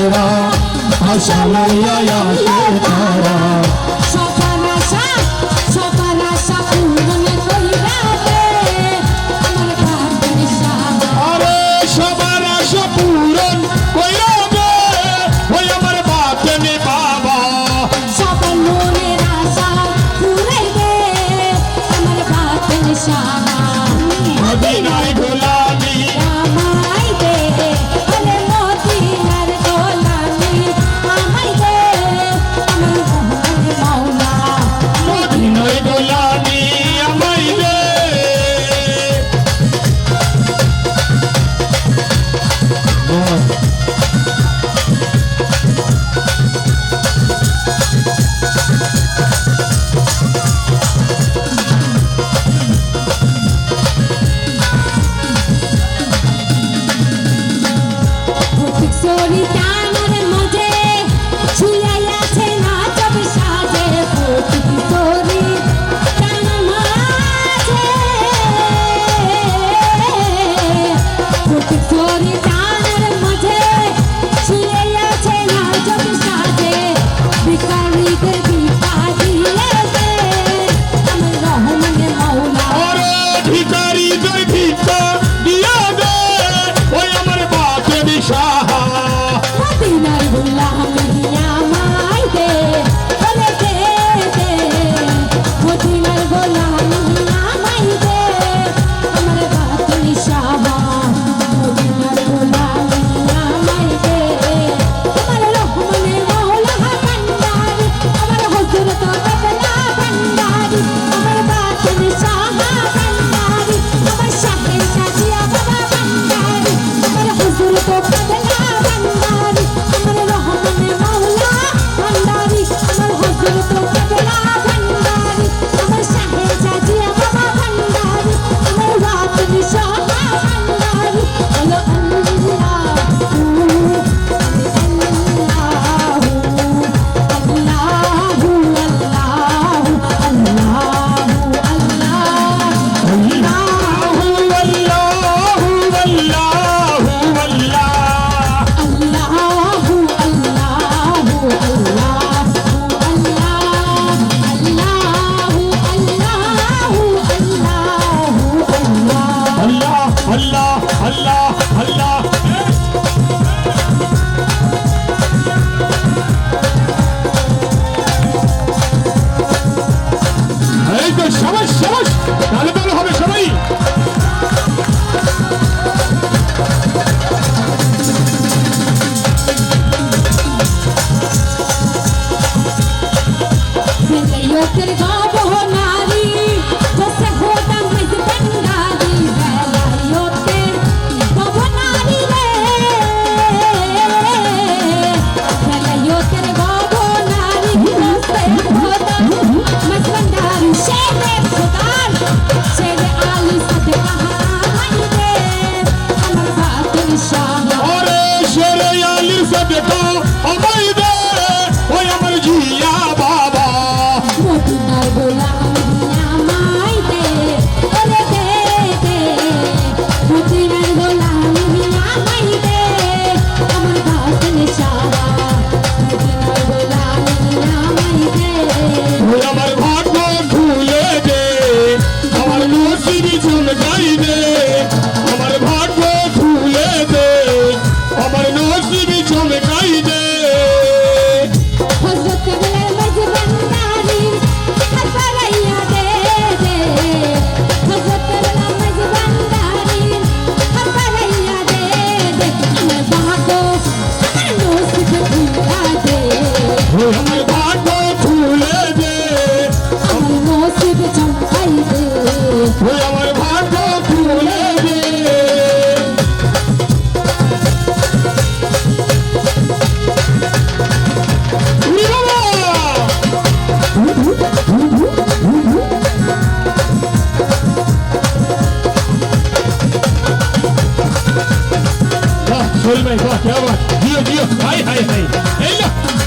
মেরা আশা লাইয়া আসে তারা। সকাল আশা সকাল আশা সবার আশা কইরা আমার खुल में वाह क्या बात जियो जियो हाय हाय हाय।